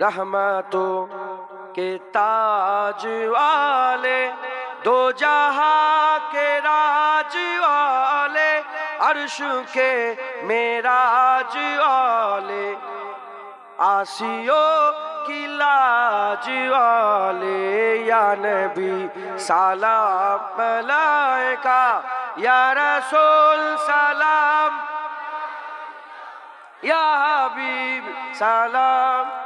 رحمتوں کے تاج والے، دو جہاں کے راج والے، عرش کے میراج والے، آسیوں کی لاج والے، یا نبی سلام، ملائکہ، یا رسول سلام، یا حبیب سلام۔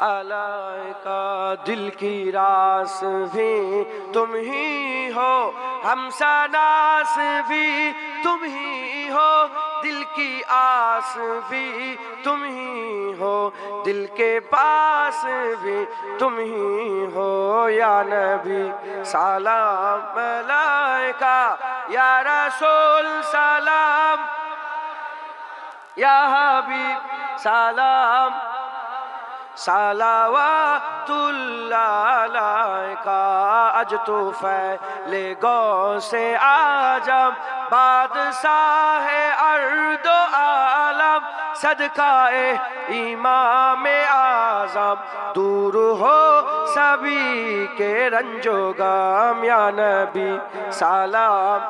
علائے کا دل کی راس بھی تم ہی ہو ہم ناس بھی تم ہی ہو، دل کی آس بھی تم ہی ہو، دل کے پاس بھی تم ہی ہو، یا نبی سلام، ملائکہ، یا رسول سلام، یا حبیب سلام۔ صلوات اللہ کا اج تو فیل گو سے آجم بادشاہ ارد و عالم، صدقہ امام آزم دور ہو سبھی کے رنج و غم، یا نبی سلام۔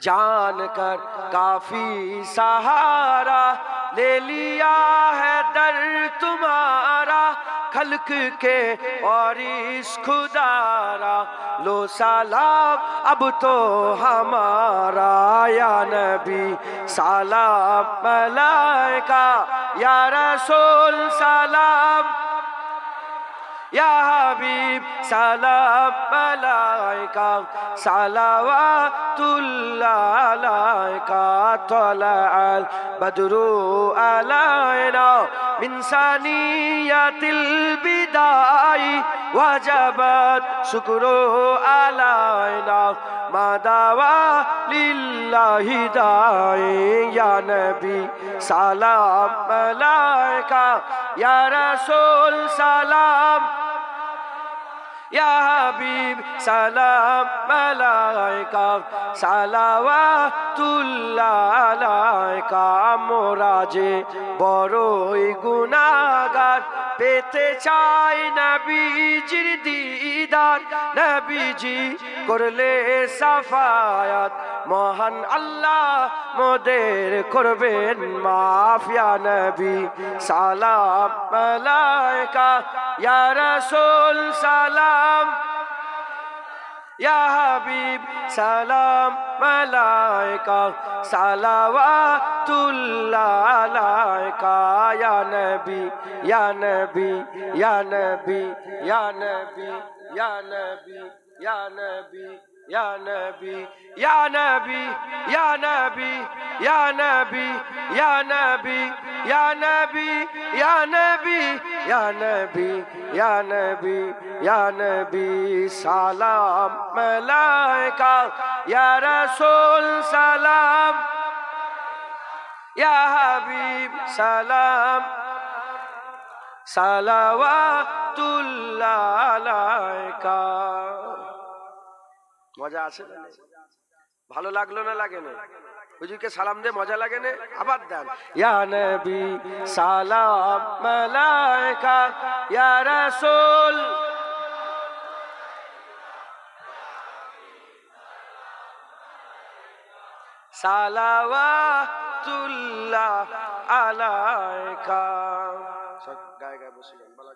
جان کر کافی سہارا لے لیا ہے در تمہارا، خلق کے اور اس خدارا۔ لو سالاب، اب تو ہمارا، یا نبی سالاب، ملائکہ، یا رسول سالاب۔ يا حبيب سلام عليك صلوات الله عليك طلع البدر علينا من ثانية البداية وجبت شكره علينا ما دعوى لله داعي يا نبي سلام عليك ইয়ারসোল সালাম হাবিব সালাম, মালাইকা সালাওয়াতুল্লালাইকা মোরা যে বড়ই গুনাহগার, পেতে চাই নবীজির দিদার, নবীজি করলে সাফায়াত। মহান আল্লাহ মোদের করবেন মাফিয়া নবী। সালাম মালাইকা ইয়া রাসূল, সালাম। ইয়া হাবিব, সালাম মালাইকা সালাওয়াতুল্লাহ আলাইকা, ইয়া নবী ইয়া নবী নবী নবী নবী নবী। يا نبي يا نبي يا نبي يا نبي يا نبي يا نبي يا نبي يا نبي يا نبي يا نبي سلام ملائكة يا رسول سلام يا حبيب سلام صلوات الله عليك মজা আছে? ভালো লাগল না লাগে না? হুজুরকে সালাম দে, মজা লাগে না? আবার দেন। ইয়া নবী, সালাম মালাইকা, ইয়া রাসূল। সালাওয়াতুল্লাহ আলাইকা। সব গায়ে গায়ে বসে যান, বালা